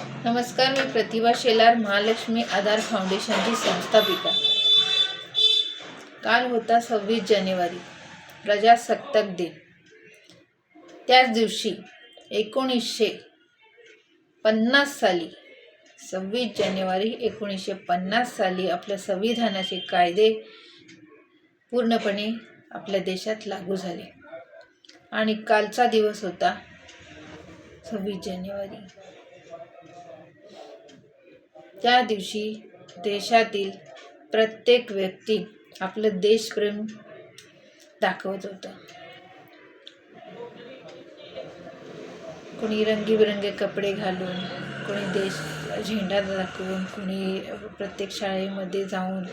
नमस्कार मी प्रतिभा शेलार महालक्ष्मी आधार फाउंडेशनची संस्थापिका. काल होता सव्वीस जानेवारी प्रजासत्ताक दिन. त्याच दिवशी एकोणीसशे पन्नास साली सव्वीस जानेवारी एकोणीसशे पन्नास साली आपल्या संविधानाचे कायदे पूर्णपणे आपल्या देशात लागू झाले. आणि कालचा दिवस होता सव्वीस जानेवारी. त्या दिवशी देशातील प्रत्येक व्यक्ती आपलं देशप्रेम दाखवत होतं. कोणी रंगीबिरंगी कपडे घालून कोणी देश झेंडा दाखवून कोणी प्रत्येक शाळेमध्ये जाऊन.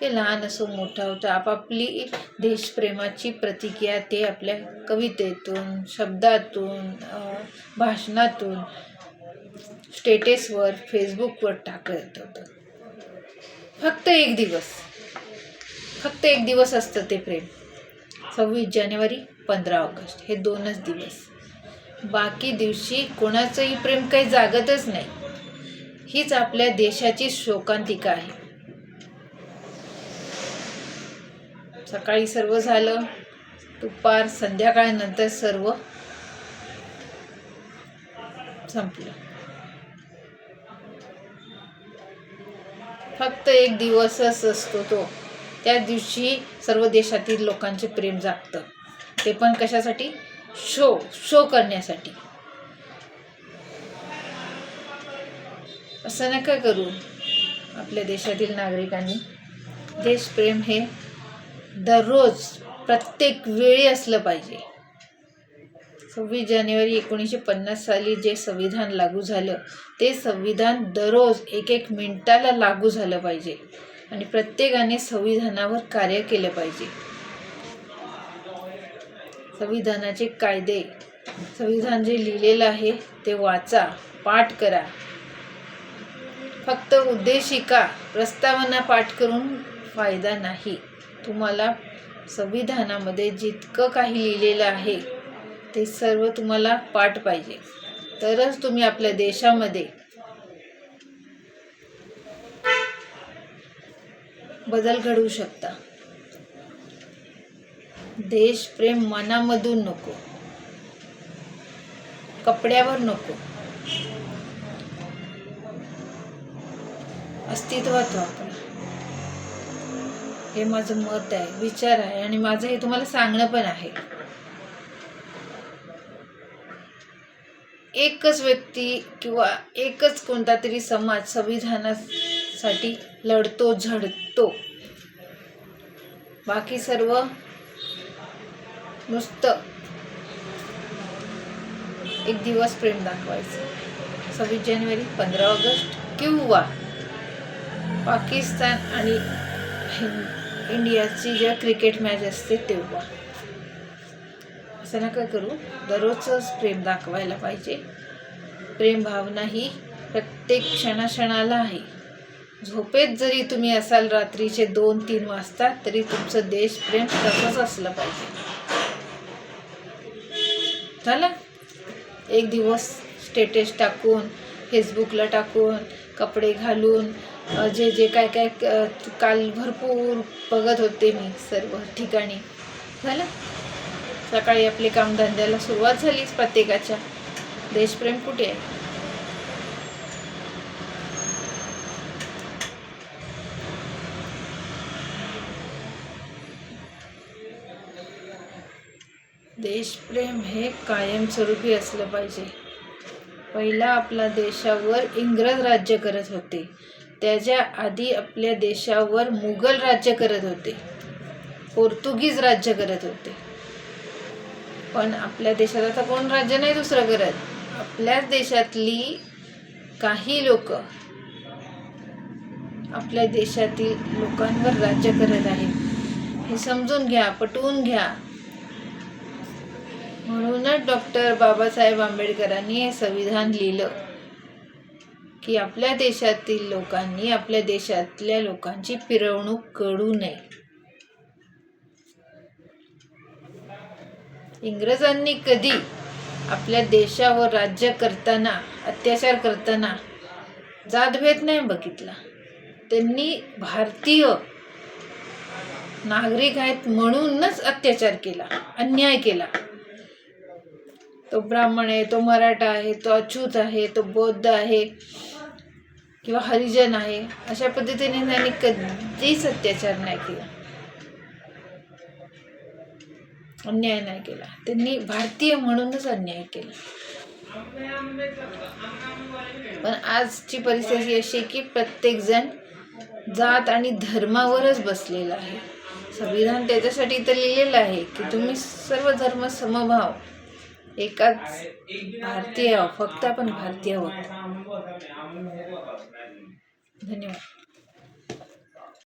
ते लहान असो मोठा होता आपापली देशप्रेमाची प्रतिक्रिया ते आपल्या कवितेतून शब्दातून भाषणातून स्टेटसवर फेसबुकवर टाकत होतं. फक्त एक दिवस. फक्त एक दिवस असतं ते प्रेम. सव्वीस जानेवारी पंधरा ऑगस्ट. हे दोनच दिवस. बाकी दिवशी कोणाचंही प्रेम काही जागतच नाही. हीच आपल्या देशाची शोकांतिका आहे. सकाळी सर्व झालं. दुपार संध्याकाळनंतर सर्व संपलं. फक्त एक दिवसच असतो तो. त्या दिवशी सर्व देशातील लोकांचे प्रेम जागतं. ते पण कशासाठी? शो शो करण्यासाठी. असं नका करू आपल्या देशातील नागरिकांनी. देशप्रेम हे दररोज प्रत्येक वेळी असलं पाहिजे. सव्वीस जानेवारी एकोणीसशे पन्नास साली जे संविधान लागू झालं ते संविधान दररोज एक एक मिनिटाला लागू झालं पाहिजे आणि प्रत्येकाने संविधानावर कार्य केलं पाहिजे. संविधानाचे कायदे संविधान जे लिहिलेलं आहे ते वाचा पाठ करा. फक्त उद्देशिका प्रस्तावना पाठ करून फायदा नाही. तुम्हाला संविधानामध्ये जितकं काही लिहिलेलं आहे ते सर्व तुम्हाला पाठ पाहिजे. तरच तुम्ही आपल्या देशामध्ये बदल घडवू शकता. देशप्रेम मनामधून नको. कपड्यावर नको. अस्तित्वात वापरा हे माझं मत आहे विचार आहे आणि माझं हे तुम्हाला सांगणं पण आहे. एकच व्यक्ती किंवा एकच कोणता तरी समाज संविधानासाठी लढतो झडतो. बाकी सर्व नुसतं एक दिवस प्रेम दाखवायचं. सव्वीस जानेवारी पंधरा ऑगस्ट किंवा पाकिस्तान आणि हिं- इंडियाची ज्या क्रिकेट मॅच असते तेव्हा. असं नका करू? दररोजच प्रेम दाखवायला पाहिजे. प्रेम भावना ही प्रत्येक क्षणाक्षणाला आहे. झोपेत जरी तुम्ही असाल रात्रीचे दोन तीन वाजता तरी तुमचं देशप्रेम तसंच असलं पाहिजे. झालं? एक दिवस स्टेटस टाकून फेसबुकला टाकून कपडे घालून जे जे काय काय काल भरपूर बघत होते मी सर्व ठिकाणी. झालं? सकाळी आपले कामधंद्याला सुरुवात झालीच प्रत्येकाच्या. देशप्रेम कुठे आहे? देशप्रेम हे कायमस्वरूपी असलं पाहिजे. पहिला आपला देशावर इंग्रज राज्य करत होते. त्याच्या आधी आपल्या देशावर मुघल राज्य करत होते. पोर्तुगीज राज्य करत होते. पण आपल्या देशात आता कोण राज्य नाही दुसरं करत आपल्याच देशातली काही लोक आपल्या देशातील लोकांवर राज्य करत आहेत. हे समजून घ्या पटवून घ्या. म्हणूनच डॉक्टर बाबासाहेब आंबेडकरांनी हे संविधान लिहिलं की आपल्या देशातील लोकांनी आपल्या देशातल्या लोकांची पिरवणूक करू नये. इंग्रजांनी कधी आपल्या देशावर राज्य करताना अत्याचार करताना जातभेद नाही बघितला? त्यांनी भारतीय नागरिक आहेत म्हणूनच अत्याचार केला अन्याय केला. तो ब्राह्मण आहे तो मराठा आहे तो अच्युत आहे तो बौद्ध आहे किंवा हरिजन आहे अशा पद्धतीने त्यांनी कधीच अत्याचार नाही केला. अन्याय नाही केला. त्यांनी भारतीय म्हणूनच अन्याय केला. पण आजची परिस्थिती अशी आहे की प्रत्येकजण जात आणि धर्मावरच बसलेला आहे. संविधान त्याच्यासाठी तर लिहिलेलं आहे की तुम्ही सर्व धर्म समभाव. एकाच भारतीय फक्त आपण भारतीय आहोत. धन्यवाद.